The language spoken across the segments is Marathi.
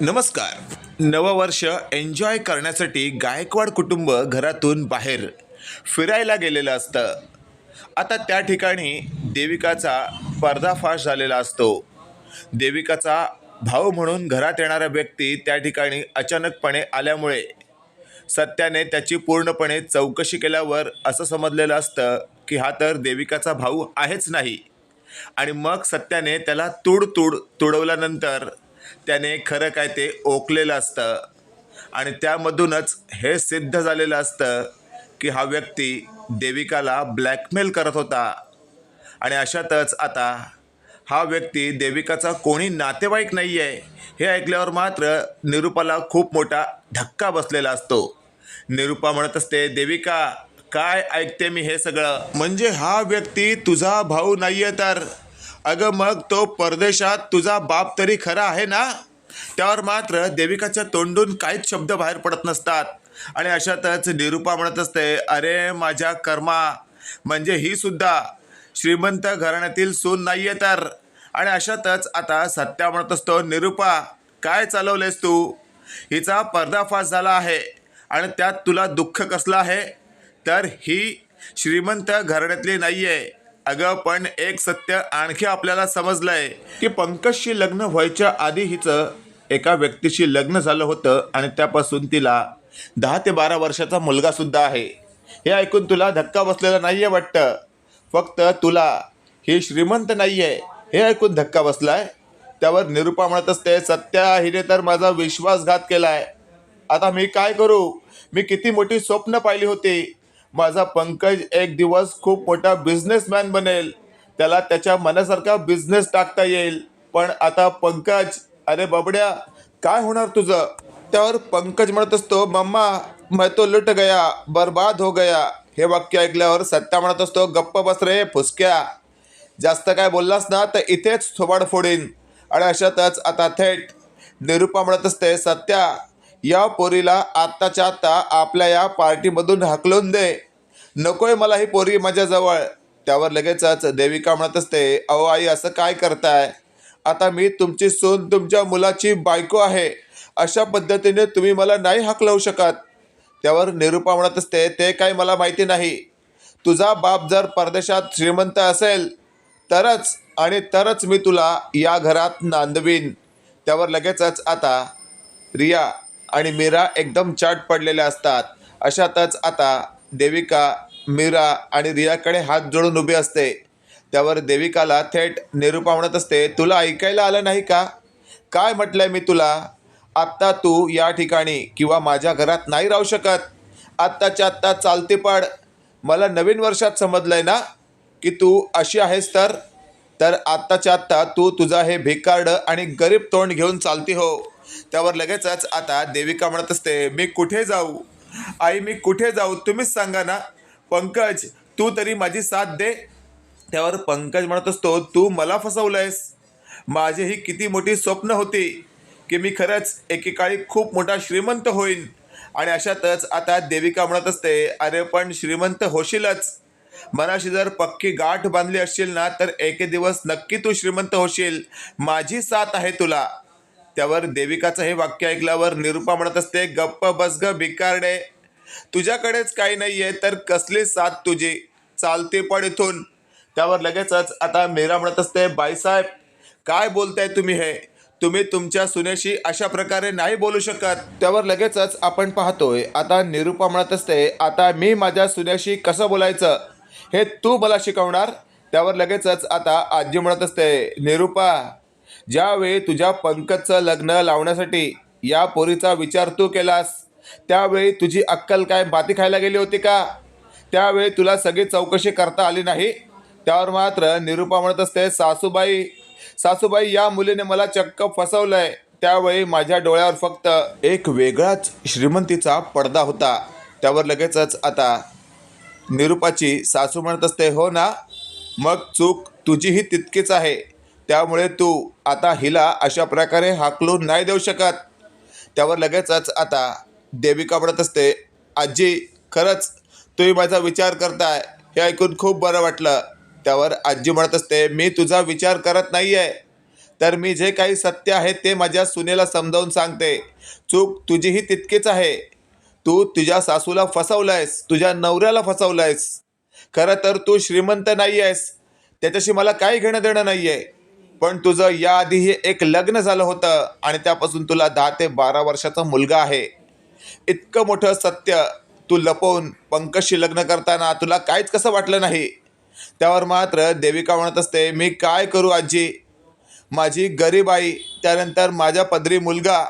नमस्कार. नववर्ष एन्जॉय करण्यासाठी गायकवाड कुटुंब घरातून बाहेर फिरायला गेलेलं असतं. आता त्या ठिकाणी देविकाचा पर्दाफाश झालेला असतो. देविकाचा भाऊ म्हणून घरात येणारा व्यक्ती त्या ठिकाणी अचानकपणे आल्यामुळे सत्याने त्याची पूर्णपणे चौकशी केल्यावर असं समजलेलं असतं की हा तर देविकाचा भाऊ आहेच नाही. आणि मग सत्याने त्याला तूड तुडवल्यानंतर त्याने खरं काय ते ओकलेलं असतं. आणि त्यामधूनच हे सिद्ध झालेलं असतं की हा व्यक्ती देविकाला ब्लॅकमेल करत होता. आणि अशातच आता हा व्यक्ती देविकाचा कोणी नातेवाईक नाही आहे हे ऐकल्यावर मात्र निरूपाला खूप मोठा धक्का बसलेला असतो. निरूपा म्हणत असते देविका काय ऐकते मी हे सगळं? म्हणजे हा व्यक्ती तुझा भाऊ नाही आहे तर अगं मग तो परदेशात तुझा बाप तरी खरा आहे ना? त्यावर मात्र देविकाच्या तोंडून काहीच शब्द बाहेर पडत नसतात. आणि अशातच निरूपा म्हणत असते अरे माझ्या कर्मा म्हणजे ही सुद्धा. श्रीमंत घराण्यातील सून नाहीये तर. आणि अशातच आता सत्या म्हणत असतो निरूपा काय चालवलेस तू? हिचा पर्दाफाश झाला आहे आणि त्यात तुला दुःख कसलं आहे? तर ही श्रीमंत घराण्यातली नाही आहे अगं पण एक सत्य आणखी आपल्याला समजलंय की पंकजशी लग्न व्हायच्या आधी हिचं एका व्यक्तीशी लग्न झालं होतं आणि त्यापासून तिला दहा ते बारा वर्षाचा मुलगा सुद्धा आहे. हे ऐकून तुला धक्का बसलेला नाही आहे वाटतं? फक्त तुला ही श्रीमंत नाही आहे हे ऐकून धक्का बसलाय? त्यावर निरूपा म्हणत असते सत्या हिने तर माझा विश्वासघात केलाय. आता मी काय करू? मी किती मोठी स्वप्न पाहिली होती. माझा पंकज एक दिवस खूप मोठा बिझनेसमॅन बनेल. त्याला त्याच्या मनासारखा बिझनेस टाकता येईल. पण आता पंकज अरे बबड्या काय होणार तुझं? त्यावर पंकज म्हणत असतो मम्मा मैं तो लुट गया बर्बाद हो गया. हे वाक्य ऐकल्यावर सत्या म्हणत असतो गप्प बस रे फुसक्या. जास्त काय बोललास ना तर इथेच थोबाड फोडीन. आणि अशातच आता थेट निरूपा म्हणत असते सत्या या पोरीला आत्ताच्या आत्ता आपल्या या पार्टीमधून हाकलून दे. नकोय मला ही पोरी माझ्याजवळ त्यावर लगेचच देविका म्हणत असते अहो आई असं काय करताय? आता मी तुमची सून तुमच्या मुलाची बायको आहे. अशा पद्धतीने तुम्ही मला नाही हाकलवू शकत. त्यावर निरूपा म्हणत असते ते काय मला माहिती नाही. तुझा बाप जर परदेशात श्रीमंत असेल तरच आणि तरच मी तुला या घरात नांदवीन. त्यावर लगेचच आता रिया आणि मीरा एकदम चाट पडलेल्या असतात. अशातच आता देविका मीरा आणि रियाकडे हात जोडून उभी असते. त्यावर देविकाला थेट निरूपा म्हणत असते तुला ऐकायला आलं नाही का? काय म्हटलंय मी तुला? आत्ता तू या ठिकाणी किंवा माझ्या घरात नाही राहू शकत. आत्ताच्या आत्ता चालते पड. मला नवीन वर्षात समजलंय ना की तू अशी आहेस तर? तर आत्ताच्या आत्ता तू तुझा हे भिकारड आणि गरीब तोंड घेऊन चालती हो. त्यावर लगेचच आता देविका म्हणत असते मी कुठे जाऊ? आई मी कुठे जाऊ? तुम्हीच सांगा ना. पंकज तू तरी माझी साथ दे. त्यावर पंकज म्हणत असतो तू मला फसवलंयस. माझी ही किती मोठी स्वप्न होती की मी खरंच एकेकाळी खूप मोठा श्रीमंत होईन. आणि अशातच आता देविका म्हणत असते अरे पण श्रीमंत होशीलच. मनाशी जर पक्की गाठ बांधली असशील ना तर एके दिवस नक्की तू श्रीमंत होशील. माझी साथ आहे तुला. त्यावर देविकाचं हे वाक्य ऐकल्यावर निरूपा म्हणत असते गप्प बस ग भिकारडे. तुझ्याकडेच काही नाही आहे तर कसली साथ तुझी? चालते पण इथून. त्यावर लगेचच आता मीरा म्हणत असते बाईसाहेब काय बोलताय तुम्ही हे? तुम्ही तुमच्या सुनेशी अशा प्रकारे नाही बोलू शकत. त्यावर लगेचच आपण पाहतोय आता निरूपा म्हणत असते आता मी माझ्या सुनेशी कसं बोलायचं? हे तू मला शिकवणार? त्यावर लगेचच आता आजी म्हणत असते निरूपा ज्यावेळी तुझ्या पंकजचं लग्न लावण्यासाठी या पोरीचा विचार तू केलास त्यावेळी तुझी अक्कल काय बाती खायला गेली होती का? त्यावेळी तुला सगळी चौकशी करता आली नाही? त्यावर मात्र निरूपा म्हणत असते सासूबाई सासूबाई या मुलीने मला चक्क फसवलंय. त्यावेळी माझ्या डोळ्यावर फक्त एक वेगळाच श्रीमंतीचा पडदा होता. त्यावर लगेचच आता निरूपाची सासू म्हणत असते हो ना मग चूक तुझीही तितकीच आहे. त्यामुळे तू आता हिला अशा प्रकारे हाकलून नाही देऊ शकत. त्यावर लगेचच आता देविका म्हणत असते आजी खरंच तुम्ही माझा विचार करताय हे ऐकून खूप बरं वाटलं. त्यावर आजी म्हणत असते मी तुझा विचार करत नाही आहे तर मी जे काही सत्य आहे ते माझ्या सुनेला समजावून सांगते. चूक तुझीही तितकीच आहे. तू तुझ्या सासूला फसवलंयस तुझ्या नवऱ्याला फसवलंयस. खरं तर तू श्रीमंत नाही आहेस त्याच्याशी मला काही घेणं देणं नाही आहे पण तुझं याआधीही एक लग्न झालं होतं आणि त्यापासून तुला दहा ते बारा वर्षाचा मुलगा आहे. इतकं मोठं सत्य तू लपवून पंकजशी लग्न करताना तुला काहीच कसं वाटलं नाही? त्यावर मात्र देविका म्हणत असते मी काय करू आजी? माझी गरीब आई त्यानंतर माझ्या पदरी मुलगा.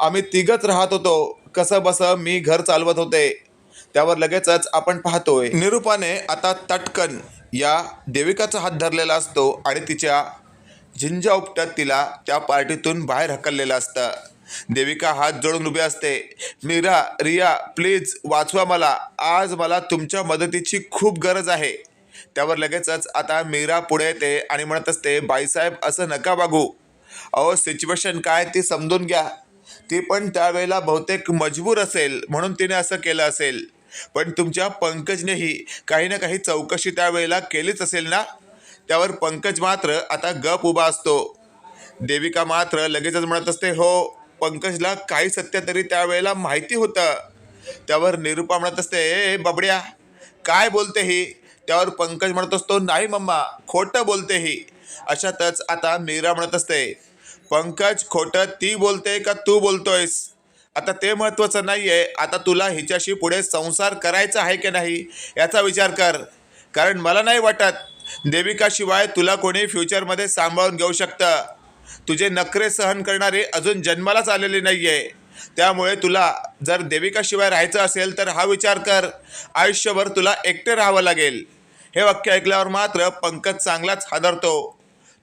आम्ही तिघच राहत होतो. कसं बसं मी घर चालवत होते. त्यावर लगेचच आपण पाहतोय. निरूपाने आता तटकन या देविकाचा हात धरलेला असतो आणि तिच्या झिंजा उपटत तिला त्या पार्टीतून बाहेर हकललेलं असतं. देविका हात जोडून उभी असते. मीरा रिया प्लीज वाचवा मला. आज मला तुमच्या मदतीची खूप गरज आहे. त्यावर लगेचच आता मीरा पुढे येते आणि म्हणत असते बाईसाहेब असं नका वागू. अहो सिच्युएशन काय ती समजून घ्या. ती पण त्यावेळेला बहुतेक मजबूर असेल म्हणून तिने असं केलं असेल. पण तुमच्या पंकजनेही काही ना काही चौकशी त्यावेळेला केलीच असेल ना? त्यावर पंकज मात्र आता गप उभा असतो. देविका मात्र लगेचच म्हणत असते हो पंकजला काही सत्य तरी त्यावेळेला माहिती होतं. त्यावर निरूपा म्हणत असते ए बबड्या काय बोलते ही? त्यावर पंकज म्हणत असतो नाही मम्मा खोटं बोलते ही. अशातच आता मीरा म्हणत असते पंकज खोटं ती बोलते का तू बोलतोयस? आता ते महत्त्वाचं नाही आहे आता तुला हिच्याशी पुढे संसार करायचा आहे की नाही याचा विचार कर. कारण मला नाही वाटत देविकाशिवाय तुला कोणी फ्युचरमध्ये सांभाळून घेऊ शकतं. तुझे नखरे सहन करणारे अजून जन्मालाच आलेले नाही आहे त्यामुळे तुला जर देविकाशिवाय राहायचं असेल तर हा विचार कर. आयुष्यभर तुला एकटे राहावं लागेल. हे वाक्य ऐकल्यावर मात्र पंकज चांगलाच हादरतो.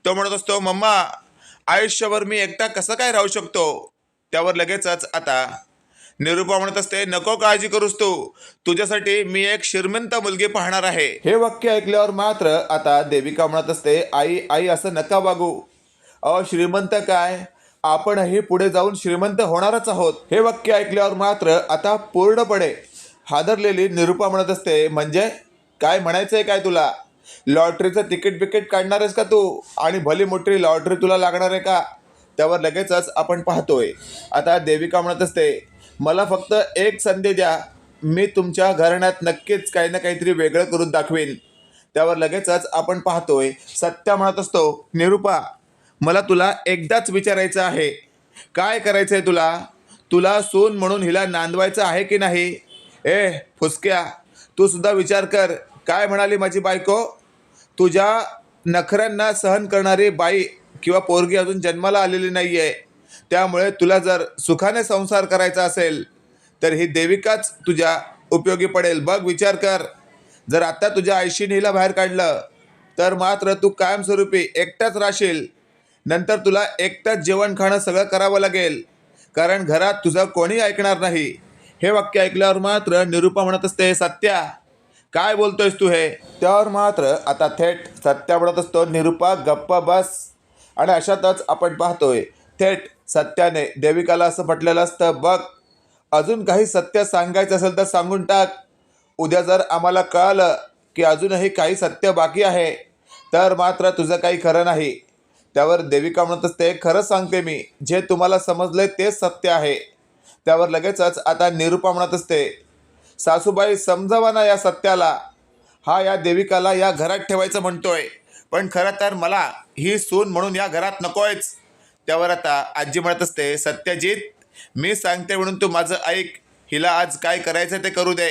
तो म्हणत असतो मम्मा आयुष्यभर मी एकटा कसं काय राहू शकतो? त्यावर लगेचच आता निरुपा म्हणत असते नको काळजी करूस तू. तुझ्यासाठी मी एक श्रीमंत मुलगी पाहणार आहे. हे वाक्य ऐकल्यावर मात्र आता देविका म्हणत असते आई आई असं नका वागू. अहो श्रीमंत काय? आपणही पुढे जाऊन श्रीमंत होणारच आहोत. हे वाक्य ऐकल्यावर मात्र आता पूर्णपणे हादरलेली निरुपा म्हणत असते म्हणजे? काय म्हणायचंय काय तुला? लॉटरीचं तिकीट बिकीट काढणार आहेस का तू? आणि भली मोठी लॉटरी तुला लागणार आहे का? त्यावर लगेचच आपण पाहतोय. आता देविका म्हणत असते मला फक्त एक संधी द्या. मी तुमच्या घराण्यात नक्कीच काही ना काहीतरी वेगळं करून दाखवेन. त्यावर लगेचच आपण पाहतोय. सत्या म्हणत असतो निरूपा मला तुला एकदाच विचारायचं आहे. काय करायचं आहे तुला? तुला सून म्हणून हिला नांदवायचं आहे की नाही? ए फुसक्या तू सुद्धा विचार कर. काय म्हणाली माझी बायको? तुझ्या नखऱ्यांना सहन करणारी बाई किंवा पोरगी अजून जन्माला आलेली नाही आहे त्यामुळे तुला जर सुखाने संसार करायचा असेल तर ही देविकाच तुझ्या उपयोगी पडेल. बघ विचार कर. जर आता तुझ्या आईशीने बाहेर काढलं तर मात्र तू कायमस्वरूपी एकटाच राहशील. नंतर तुला एकटाच जेवण खाणं सगळं करावं लागेल. कारण घरात तुझं कोणी ऐकणार नाही. हे वाक्य ऐकल्यावर मात्र निरूपा म्हणत असते सत्या काय बोलतोयस तू हे? त्यावर मात्र आता थेट सत्या म्हणत असतो निरूपा गप्पा बस. आणि अशातच आपण पाहतोय थेट सत्याने. देविकाला असं म्हटलेलं असतं बघ अजून काही सत्य सांगायचं असेल तर सांगून टाक. उद्या जर आम्हाला कळालं की अजूनही काही सत्य बाकी आहे तर मात्र तुझं काही खरं नाही. त्यावर देविका म्हणत असते खरं सांगते मी. जे तुम्हाला समजले तेच सत्य आहे. त्यावर लगेचच आता निरूपा म्हणत असते सासूबाई समजावा ना या सत्याला. हा या देविकाला या घरात ठेवायचं म्हणतोय. पण खरं तर मला ही सून म्हणून या घरात नकोयच. त्यावर आता आजी म्हणत असते सत्यजित मी सांगते म्हणून तू माझं ऐक. हिला आज काय करायचं ते करू दे.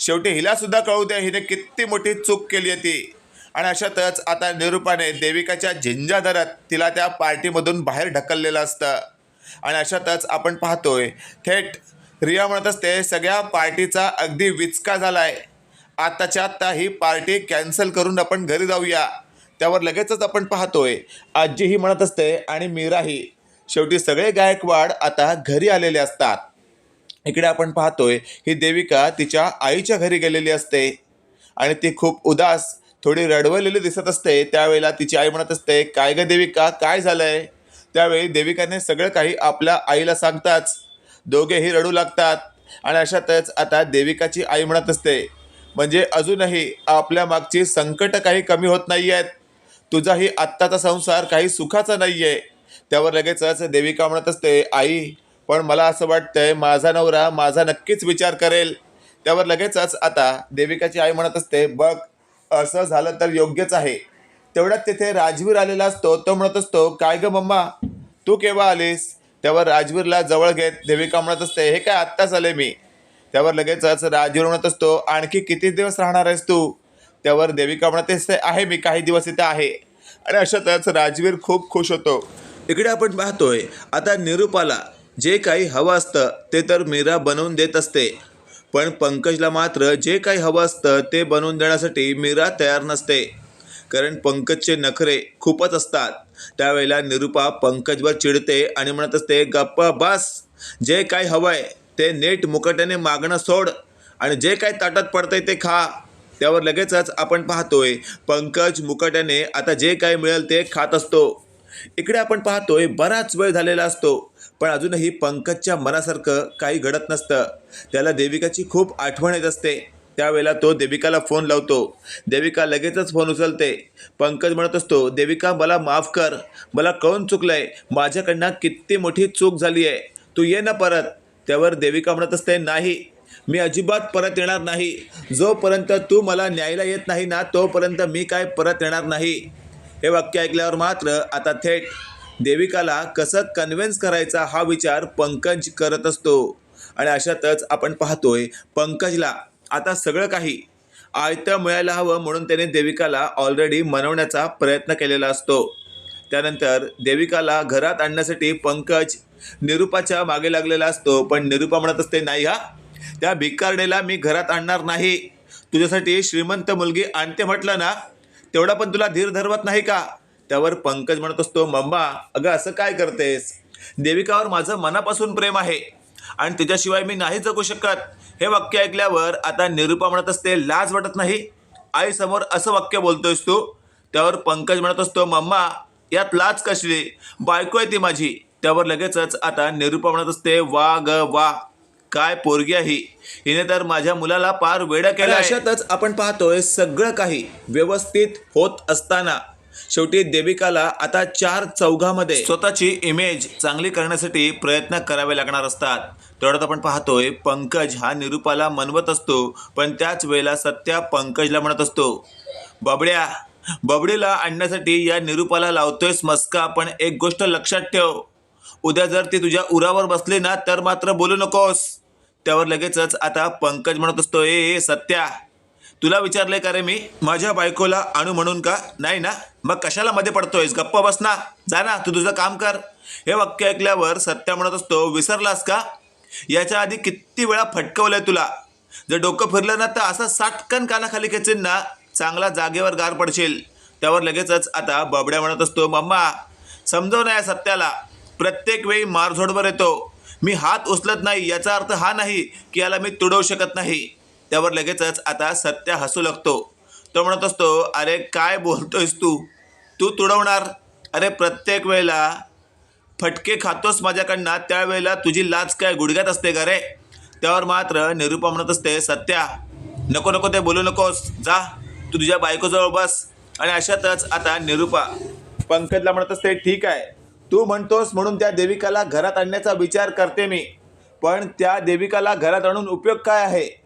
शेवटी हिलासुद्धा कळू दे हिने किती मोठी चूक केली आहे ती. आणि अशातच आता निरूपाने देविकाच्या झिंजा धरत तिला त्या पार्टीमधून बाहेर ढकललेलं असतं. आणि अशातच आपण पाहतोय थेट रिया म्हणत असते सगळ्या पार्टीचा अगदी विचका झालाय. आत्ताच्या आत्ता ही पार्टी कॅन्सल करून आपण घरी जाऊया. त्यावर लगेचच आपण पाहतोय आजीही म्हणत असते आणि मीराही. शेवटी सगळे गायकवाड आता घरी आलेले असतात. इकडे आपण पाहतोय ही देविका तिच्या आईच्या घरी गेलेली असते. आणि ती खूप उदास थोडी रडवलेली दिसत असते. त्यावेळेला तिची आई म्हणत असते काय ग देविका काय झालंय? त्यावेळी देविकाने सगळं काही आपल्या आईला सांगताच दोघेही रडू लागतात. आणि अशातच आता देविकाची आई म्हणत असते म्हणजे अजूनही आपल्या मागची संकट काही कमी होत नाही आहेत तुझाही आत्ताचा संसार काही सुखाचा नाही आहे त्यावर लगेचच देविका म्हणत असते आई पण मला असं वाटतंय माझा नवरा माझा नक्कीच विचार करेल. त्यावर लगेचच आता देविकाची आई म्हणत असते बघ असं झालं तर योग्यच आहे. तेवढ्यात तिथे राजवीर आलेला असतो तो म्हणत असतो काय ग मम्मा तू केव्हा आलीस? त्यावर राजवीरला जवळ घेत देविका म्हणत असते हे काय आत्ताच आले मी. त्यावर लगेचच राजवीर म्हणत असतो आणखी किती दिवस राहणार आहेस तू? त्यावर देविका म्हणते आहे मी काही दिवस इथे आहे. आणि अशातच राजवीर खूप खुश होतो. इकडे आपण पाहतोय आता निरूपाला जे काही हवं असतं ते तर मीरा बनवून देत असते. पण पंकजला मात्र जे काही हवं असतं ते बनवून देण्यासाठी मीरा तयार नसते. कारण पंकजचे नखरे खूपच असतात. त्यावेळेला निरूपा पंकजवर चिडते आणि म्हणत असते गप्प बस जे काही हवंय ते नेट मुकट्याने मागणं सोड आणि जे काही ताटात पडतंय ते खा. त्यावर लगेचच आपण पाहतोय पंकज मुकट्याने आता जे काही मिळेल ते खात असतो. इकडे आपण पाहतोय बराच वेळ झालेला असतो पण अजूनही पंकजच्या मनासारखं काही घडत नसतं. त्याला देविकाची खूप आठवण येत असते. त्यावेळेला तो देविकाला फोन लावतो. देविका लगेचच फोन उचलते. पंकज म्हणत असतो देविका मला माफ कर. मला कळून चुकलंय. माझ्याकडनं किती मोठी चूक झाली आहे तू ये ना परत. त्यावर देविका म्हणत असते नाही. मी अजिबात परत येणार नाही. जोपर्यंत तू मला न्यायला येत नाही ना तोपर्यंत मी काय परत येणार नाही. हे वाक्य ऐकल्यावर मात्र आता थेट देविकाला कसं कन्व्हिन्स करायचा हा विचार पंकज करत असतो. आणि अशातच आपण पाहतोय पंकजला आता सगळं काही आयतं मिळायला हवं म्हणून त्याने देविकाला ऑलरेडी मनवण्याचा प्रयत्न केलेला असतो. त्यानंतर देविकाला घरात आणण्यासाठी पंकज निरूपाच्या मागे लागलेला असतो. पण निरूपा म्हणत असते नाही हा त्या भिकारडेला मी घरात आणणार नाही. तुझ्यासाठी श्रीमंत मुलगी आणते म्हटलं ना तेवढा पण तुला धीर धरवत नाही का? त्यावर पंकज म्हणत असतो मम्मा अगं असं काय करतेस? देविकावर माझं मनापासून प्रेम आहे आणि तिच्याशिवाय मी नाही जगू शकत. हे वाक्य ऐकल्यावर आता निरूपा म्हणत असते लाज वाटत नाही? आईसमोर असं वाक्य बोलतोयस तू? त्यावर पंकज म्हणत असतो मम्मा यात लाज कसली? बायको आहे ती माझी. त्यावर लगेचच आता निरूपा म्हणत असते वा ग वा काय पोरगी आहे? ही हिने तर माझ्या मुलाला पार वेडा केला अशातच आपण पाहतोय सगळं काही व्यवस्थित होत असताना. शेवटी देविकाला आता चार चौघामध्ये. स्वतःची इमेज चांगली करण्यासाठी प्रयत्न करावे लागणार असतात. तेवढ्यात आपण पाहतोय पंकज हा निरूपाला मनवत असतो पण त्याच वेळेला सत्या पंकजला म्हणत असतो बबड्या बबडीला आणण्यासाठी या निरूपाला लावतोयस मस्का पण एक गोष्ट लक्षात ठेव. उद्या जर ती तुझ्या उरावर बसली ना तर मात्र बोलू नकोस. त्यावर लगेचच आता पंकज म्हणत असतो ए सत्या तुला विचारलंय का रे मी? माझ्या बायकोला आणू म्हणून का? नाही ना? मग कशाला मध्ये पडतोयस? गप्प बस ना. जा ना तू तुझं काम कर. हे वाक्य ऐकल्यावर सत्या म्हणत असतो विसरलास का? याच्या आधी किती वेळा फटकवलंय तुला? जर डोकं फिरलं ना तर असं साटकन कानाखाली खेचेन ना. चांगला जागेवर गार पडशील. त्यावर लगेचच आता बबड्या म्हणत असतो मम्मा समजव ना या सत्याला. प्रत्येक वेळी मारझोडवर येतो. मी हात उचलत नाही याचा अर्थ हा नाही की याला मी तुडवू शकत नाही. त्यावर लगेचच आता सत्य हसू लागतो. तो म्हणत असतो अरे काय बोलतोयस तू? तू तुडवणार? अरे प्रत्येक वेळेला फटके खातोस माझ्याकडनं त्यावेळेला तुझी लाज काय गुडघ्यात असते का रे? त्यावर मात्र निरूपा म्हणत असते सत्या नको नको ते बोलू नकोस. जा तू तुझ्या बायकोजवळ बस. आणि अशातच आता निरूपा पंकजला म्हणत असते ठीक आहे तू म्हणतोस म्हणून त्या देविकाला घरात आणण्याचा विचार करते मी. पण त्या देविकाला घरात आणून उपयोग काय आहे?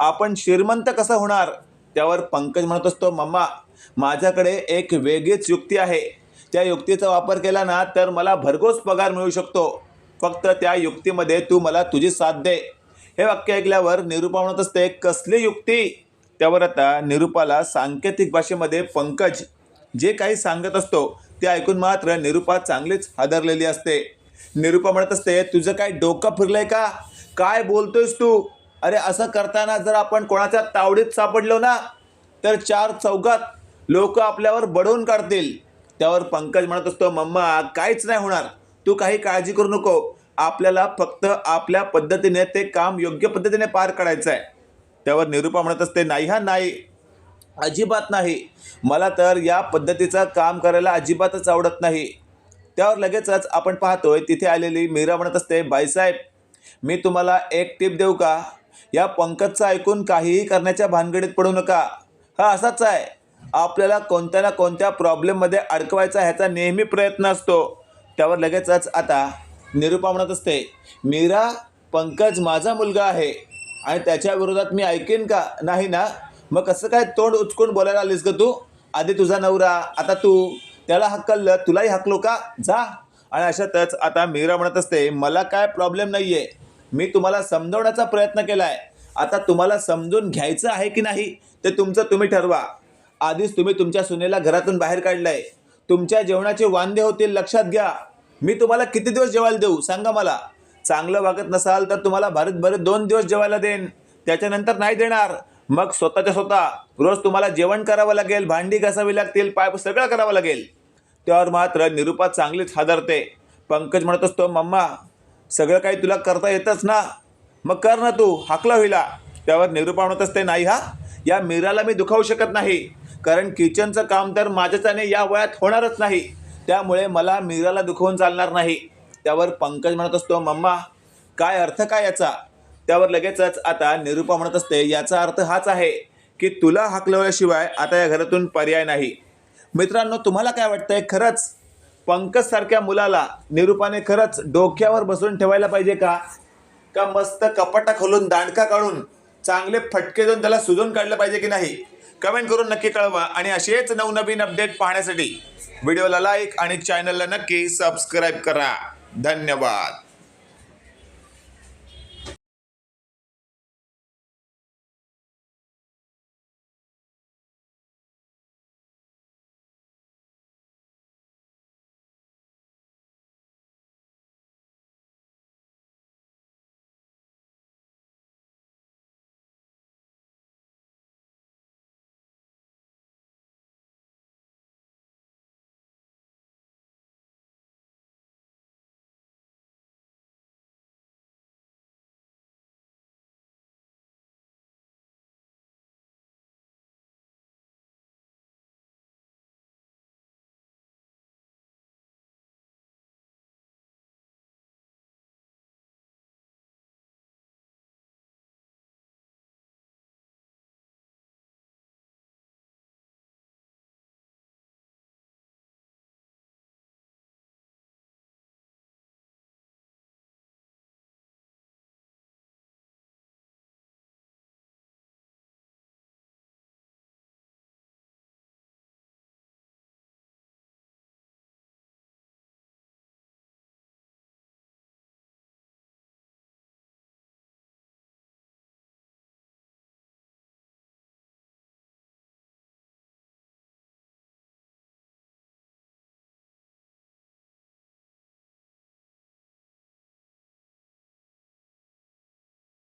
आपण श्रीमंत कसं होणार? त्यावर पंकज म्हणत असतो मम्मा माझ्याकडे एक वेगळीच युक्ती आहे. त्या युक्तीचा वापर केला ना तर मला भरघोस पगार मिळू शकतो. फक्त त्या युक्तीमध्ये तू मला तुझी साथ दे. हे वाक्य ऐकल्यावर निरूपा म्हणत असते कसली युक्ती? त्यावर आता निरूपाला सांकेतिक भाषेमध्ये पंकज जे काही सांगत असतो ते ऐकून मात्र निरूपा चांगलीच हादरलेली असते. निरूपा म्हणत असते तुझं काय डोकं फिरलंय का? काय बोलतोयस तू? अरे असं करताना जर आपण कोणाच्या तावडीत सापडलो ना तर चार चौकात लोक आपल्यावर बडवून काढतील. त्यावर पंकज म्हणत असतो मम्मा काहीच नाही होणार. तू काही काळजी करू नको. आपल्याला फक्त आपल्या पद्धतीने ते काम योग्य पद्धतीने पार काढायचं आहे त्यावर निरूपा म्हणत असते नाही हा नाही. अजिबात नाही. मला तर या पद्धतीचं काम करायला अजिबातच आवडत नाही. त्यावर लगेचच आपण पाहतोय तिथे आलेली मीरा म्हणत असते बाईसाहेब मी तुम्हाला एक टिप देऊ का? या पंकजचं ऐकून काहीही करण्याच्या भानगडीत पडू नका. हा असाच आहे. आपल्याला कोणत्या ना कोणत्या प्रॉब्लेममध्ये अडकवायचा ह्याचा नेहमी प्रयत्न असतो. त्यावर लगेचच आता निरूपा म्हणत असते मीरा पंकज माझा मुलगा आहे आणि त्याच्या विरोधात मी ऐकेन का? नाही ना? मग कसं काय तोंड उचकून बोलायला आलीस ग तू? आधी तुझा नवरा आता तू. त्याला हक्कललं तुलाही हकलो का? जा. आणि अशातच आता मीरा म्हणत असते मला काय प्रॉब्लेम नाही आहे मी तुम्हाला समजवण्याचा प्रयत्न केला आहे आता तुम्हाला समजून घ्यायचं आहे की नाही ते तुमचं तुम्ही ठरवा. आधीच तुम्ही तुमच्या सुनेला घरातून बाहेर काढलंय. तुमच्या जेवणाचे वांदे होतील लक्षात घ्या. मी तुम्हाला किती दिवस जेवायला देऊ? सांगा मला. चांगलं वागत नसाल तर तुम्हाला भारतभर दोन दिवस जेवायला देईन. त्याच्यानंतर नाही देणार. मग स्वतःच्या स्वतः रोज तुम्हाला जेवण करावं लागेल भांडी घासावी लागतील पाय सगळं करावं लागेल. त्यावर मात्र निरुपा चांगलीच हादरते. पंकज म्हणत असतो मम्मा सगळं काही तुला करता येतच ना? मग कर ना तू हाकला होईला. त्यावर निरुपा म्हणत असते नाही हा या मीराला मी दुखावू शकत नाही. कारण किचनचं काम तर माझ्याच्याने या वयात होणारच नाही. त्यामुळे मला मीराला दुखवून चालणार नाही. त्यावर पंकज म्हणत असतो मम्मा काय अर्थ काय याचा? त्यावर लगेचच आता निरुपा म्हणत असते याचा अर्थ हाच आहे की तुला हाकलवल्याशिवाय आता या घरातून पर्याय नाही. मित्रांनो तुम्हाला काय वाटतंय? खरंच पंकज सारख्या मुलाला निरुपाने खरंच डोक्यावर बसून ठेवायला पाहिजे का? का मस्त कपाटा खोलून दांडका काढून चांगले फटके देऊन त्याला सुजून काढलं पाहिजे की नाही? कमेंट करून नक्की कळवा आणि असेच नवनवीन अपडेट पाहण्यासाठी व्हिडिओला लाईक आणि चॅनलला नक्की सबस्क्राईब करा. धन्यवाद.